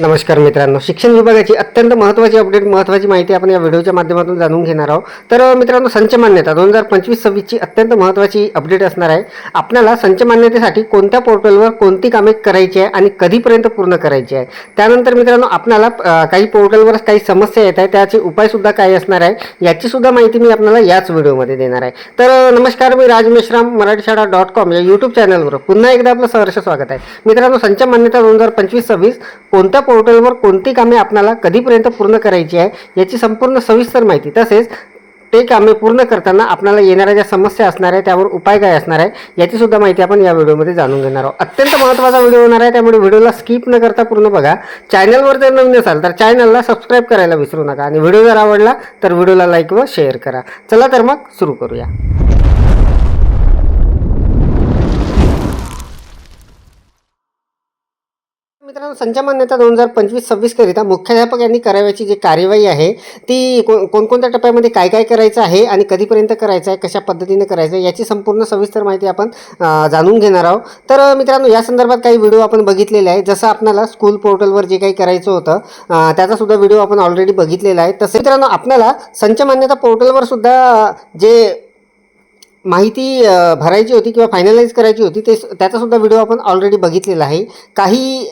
नमस्कार मित्रांनो. शिक्षण विभागाची अत्यंत महत्त्वाची अपडेट महत्त्वाची माहिती आपण या व्हिडिओच्या माध्यमातून जाणून घेणार आहोत. तर मित्रांनो संच मान्यता दोन हजार पंचवीस सव्वीसची अत्यंत महत्त्वाची अपडेट असणार आहे. आपल्याला संच मान्यतेसाठी कोणत्या पोर्टलवर कोणती कामे करायची आहे आणि कधीपर्यंत पूर्ण करायची आहे? त्यानंतर मित्रांनो आपल्याला काही पोर्टलवर काही समस्या येत आहे त्याचे उपायसुद्धा काय असणार आहे याचीसुद्धा माहिती मी आपल्याला याच व्हिडिओमध्ये देणार आहे. तर नमस्कार मी राज मेश्राम मराठी शाळा डॉट कॉम या यूट्यूब चॅनलवर पुन्हा एकदा आपलं सहर्ष स्वागत आहे. मित्रांनो संच मान्यता दोन हजार पंचवीस सव्वीस कोणत्या पोर्टलवर कोणती कामे आपणाला कधीपर्यंत पूर्ण करायची आहे याची संपूर्ण सविस्तर माहिती. तसेच ते कामे पूर्ण करताना आपल्याला येणाऱ्या ज्या समस्या असणार आहे त्यावर उपाय काय असणार आहे याची सुद्धा माहिती आपण या व्हिडिओमध्ये जाणून घेणार आहोत. अत्यंत महत्त्वाचा व्हिडिओ होणार आहे त्यामुळे व्हिडिओला स्किप न करता पूर्ण बघा. चॅनलवर जर नवीन असाल तर चॅनलला सबस्क्राईब करायला विसरू नका. आणि व्हिडिओ जर आवडला तर व्हिडिओला लाईक व शेअर करा. चला तर मग सुरू करूया. मित्रांनो संच मान्यता दोन हजार पंचवीस सव्वीसकरिता मुख्याध्यापक यांनी करावयाची जी कार्यवाही आहे ती कोण कोणकोणत्या टप्प्यामध्ये काय काय करायचं आहे आणि कधीपर्यंत करायचं आहे कशा पद्धतीने करायचं आहे याची संपूर्ण सविस्तर माहिती आपण जाणून घेणार आहोत. तर मित्रांनो या संदर्भात काही व्हिडिओ आपण बघितलेले आहे जसं आपल्याला स्कूल पोर्टलवर जे काही करायचं होतं त्याचासुद्धा व्हिडिओ आपण ऑलरेडी बघितलेला आहे. तसं मित्रांनो आपल्याला संच मान्यता पोर्टलवर सुद्धा जे माहिती भरायची होती किंवा फायनलाइज करायची होती ते त्याचा सुद्धा व्हिडिओ आपण ऑलरेडी बघितलेला आहे. काही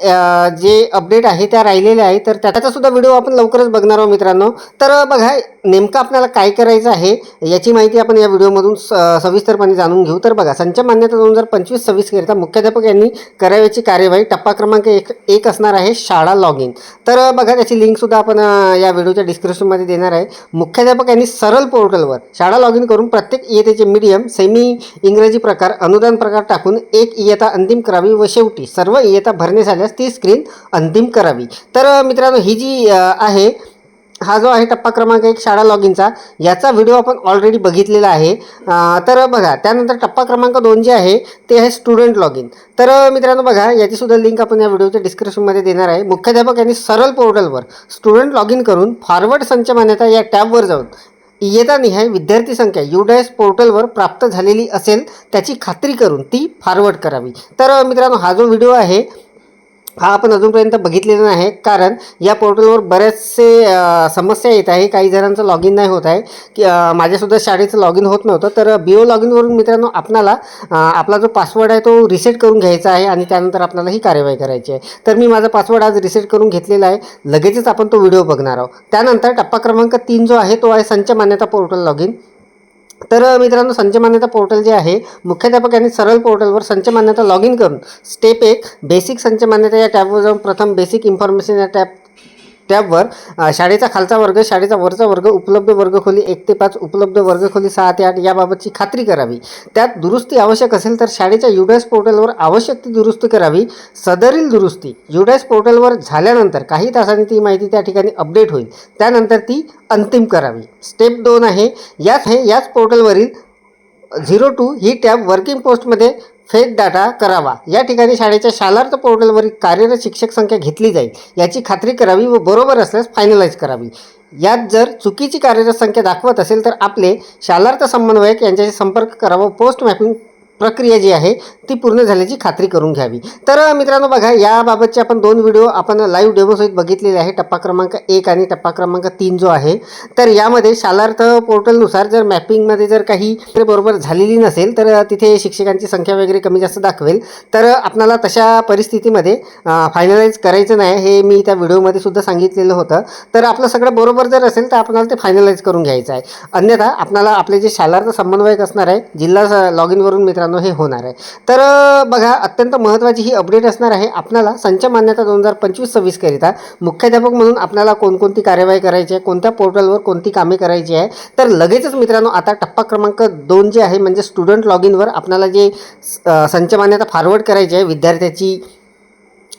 जे अपडेट आहे त्या राहिलेल्या आहे तर त्याचा सुद्धा व्हिडिओ आपण लवकरच बघणार आहोत मित्रांनो. तर बघा नेमकं आपल्याला काय करायचं आहे याची माहिती आपण या व्हिडिओमधून स सविस्तरपणे जाणून घेऊ. तर बघा संच मान्यता दोन हजार पंचवीस सव्वीसकरिता मुख्याध्यापक यांनी करावयाची कार्यवाही टप्पा क्रमांक एक एक असणार आहे शाळा लॉग इन तर बघा त्याची लिंकसुद्धा आपण या व्हिडिओच्या डिस्क्रिप्शनमध्ये देणार आहे. मुख्याध्यापक यांनी सरळ पोर्टलवर शाळा लॉग इन करून प्रत्येक इयतेचे मीडियम सेमी इंग्रजी प्रकार अनुदान प्रकार टाकून एक इयता अंतिम करावी व शेवटी सर्व इयता भरणे झाल्यास ती स्क्रीन अंतिम करावी. तर मित्रांनो ही जी आहे हा जो आहे टप्पा क्रमांक एक शाळा लॉग इनचा याचा व्हिडिओ आपण ऑलरेडी बघितलेला आहे. तर बघा त्यानंतर टप्पा क्रमांक दोन जे आहे ते आहे स्टुडंट लॉग इन तर मित्रांनो बघा याचीसुद्धा लिंक आपण या व्हिडिओच्या डिस्क्रिप्शनमध्ये देणार आहे. मुख्याध्यापक यांनी सरळ पोर्टलवर स्टुडंट लॉग इन करून फॉरवर्ड संच मान्यता या टॅबवर जाऊन इयतानिहाय विद्यार्थी संख्या युडायस पोर्टलवर प्राप्त झालेली असेल त्याची खात्री करून ती फॉरवर्ड करावी. तर मित्रांनो हा जो व्हिडिओ आहे हा आपण अजूनपर्यंत बघितलेला नाही आहे कारण या पोर्टलवर बरेचसे समस्या येत आहे. काही जणांचं लॉग इन नाही होत आहे. की माझ्यासुद्धा शाळेचं लॉग इन होत नव्हतं. तर बी ओ लॉग इनवरून मित्रांनो आपणाला आपला जो पासवर्ड आहे तो रिसेट करून घ्यायचा आहे आणि त्यानंतर आपल्याला ही कार्यवाही करायची आहे. तर मी माझा पासवर्ड आज रिसेट करून घेतलेला आहे. लगेचच आपण तो व्हिडिओ बघणार आहोत. त्यानंतर टप्पा क्रमांक तीन जो आहे तो आहे संच मान्यता पोर्टल लॉग इन तर मित्रांनो संच मान्यता पोर्टल जे आहे मुख्याध्यापक यांनी सरळ पोर्टलवर संच मान्यता लॉग इन करून स्टेप एक बेसिक संच मान्यता या टॅबवर जाऊन प्रथम बेसिक इन्फॉर्मेशन या टॅब टॅबवर शाळेचा खालचा वर्ग शाळेचा वरचा वर्ग उपलब्ध वर्गखोली एक ते पाच उपलब्ध वर्गखोली सहा ते आठ याबाबतची खात्री करावी. त्यात दुरुस्ती आवश्यक असेल तर शाळेच्या युडॅस पोर्टलवर आवश्यक ती दुरुस्ती करावी. सदरील दुरुस्ती युडॅस पोर्टलवर झाल्यानंतर काही तासांनी ती माहिती त्या ठिकाणी अपडेट होईल. त्यानंतर ती अंतिम करावी. स्टेप दोन आहे याच हे याच पोर्टलवरील झिरो टू ही टॅब वर्किंग पोस्टमध्ये फेक डाटा करावा. या ठिकाणी शाळेच्या शालार्थ पोर्टलवरील कार्यरत शिक्षक संख्या घेतली जाईल. याची खात्री करावी व बरोबर असल्यास फायनलाइज करावी. यात जर चुकीची कार्यरत संख्या दाखवत असेल तर आपले शालार्थ समन्वयक यांच्याशी संपर्क करावा पोस्ट मॅपिंग प्रक्रिया जी आहे ती पूर्ण झाल्याची खात्री करून घ्यावी. तर मित्रांनो बघा याबाबतचे आपण दोन व्हिडिओ आपण लाईव्ह डेमोसहित बघितलेले आहे. टप्पा क्रमांक एक आणि टप्पा क्रमांक तीन जो आहे तर यामध्ये शालार्थ पोर्टलनुसार जर मॅपिंगमध्ये जर काही बरोबर झालेली नसेल तर तिथे शिक्षकांची संख्या वगैरे कमी जास्त दाखवेल. तर आपणाला तशा परिस्थितीमध्ये फायनलाइज करायचं नाही हे मी त्या व्हिडिओमध्ये सुद्धा सांगितलेलं होतं. तर आपलं सगळं बरोबर जर असेल तर आपल्याला ते फायनलाइज करून घ्यायचं आहे. अन्यथा आपणाला आपले जे शालार्थ समन्वयक असणार आहे जिल्हा लॉग इनवरून मित्रांनो हे होणार आहे. तर बघा अत्यंत महत्त्वाची ही अपडेट असणार आहे. आपल्याला संच मान्यता दोन हजार पंचवीस सव्वीसकरिता मुख्याध्यापक म्हणून आपल्याला कोणकोणती कार्यवाही करायची आहे कोणत्या पोर्टलवर कोणती कामे करायची आहे. तर लगेचच मित्रांनो आता टप्पा क्रमांक दोन जे आहे म्हणजे स्टुडंट लॉग इनवर आपल्याला जे संच मान्यता फॉरवर्ड करायची आहे विद्यार्थ्याची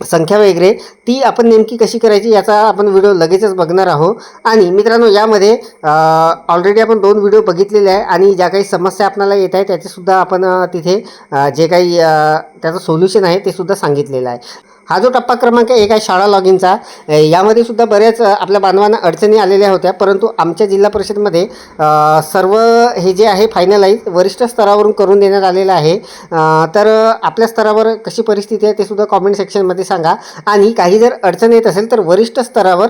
संख्या वगैरे ती आपण नेमकी कशी करायची याचा आपण व्हिडिओ लगेचच बघणार आहोत. आणि मित्रांनो यामध्ये ऑलरेडी आपण दोन व्हिडिओ बघितलेले आहे आणि ज्या काही समस्या आपल्याला येत आहे त्याचेसुद्धा आपण तिथे जे काही त्याचं सोल्युशन आहे ते सुद्धा सांगितलेलं आहे. हा जो टप्पा क्रमांक एक आहे शाळा लॉग इनचा यामध्ये सुद्धा बऱ्याच आपल्या बांधवांना अडचणी आलेल्या होत्या परंतु आमच्या जिल्हा परिषदमध्ये सर्व हे जे आहे फायनलाईज वरिष्ठ स्तरावरून करून देण्यात आलेलं आहे. तर आपल्या स्तरावर कशी परिस्थिती आहे ते सुद्धा कॉमेंट सेक्शनमध्ये सांगा. आणि काही जर अडचण येत असेल तर वरिष्ठ स्तरावर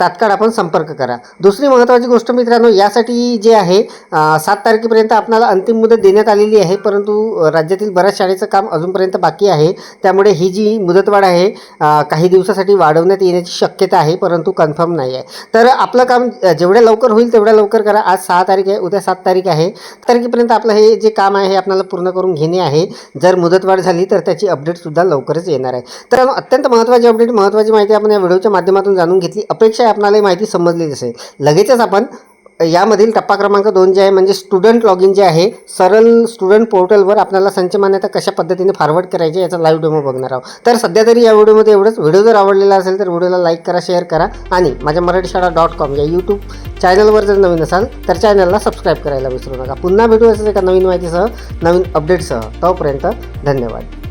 तात्काळ आपण संपर्क करा. दुसरी महत्त्वाची गोष्ट मित्रांनो यासाठी जे आहे सात तारखेपर्यंत आपणाला अंतिम मुदत देण्यात आलेली आहे परंतु राज्यातील बऱ्याच शाळेचं काम अजूनपर्यंत बाकी आहे. त्यामुळे ही जी मुदतवाढ आहे. काही दिवसासाठी वाढवण्यात येण्याची शक्यता आहे परंतु कन्फर्म नाही आहे. तर आपलं काम जेवढ्या लवकर होईल तेवढ्या लवकर करा. आज सहा तारीख आहे उद्या सात तारीख आहे. तारखेपर्यंत आपलं हे जे काम आहे हे आपल्याला पूर्ण करून घेणे आहे. जर मुदतवाढ झाली तर त्याची अपडेटसुद्धा लवकरच येणार आहे. तर अत्यंत महत्त्वाची अपडेट महत्त्वाची माहिती आपण या व्हिडिओच्या माध्यमातून जाणून घेतली. अपेक्षा आहे आपल्याला माहिती समजली असेल. लगेचच आपण यामधील टप्पा क्रमांक दोन जे आहे म्हणजे स्टुडंट लॉग इन जे आहे सरळ स्टुडंट पोर्टलवर आपल्याला संच मान्यता कशा पद्धतीने फॉरवर्ड करायची याचा लाईव्ह डेमो बघणार आहोत. तर सध्या तरी या व्हिडिओमध्ये एवढंच. व्हिडिओ जर आवडलेला असेल तर व्हिडिओला लाईक करा शेअर करा आणि माझ्या मराठी शाळा डॉट कॉम या यूट्यूब चॅनलवर जर नवीन असाल तर चॅनलला सबस्क्राईब करायला विसरू नका. पुन्हा भेटू असेल एका नवीन माहितीसह नवीन अपडेटसह तोपर्यंत धन्यवाद.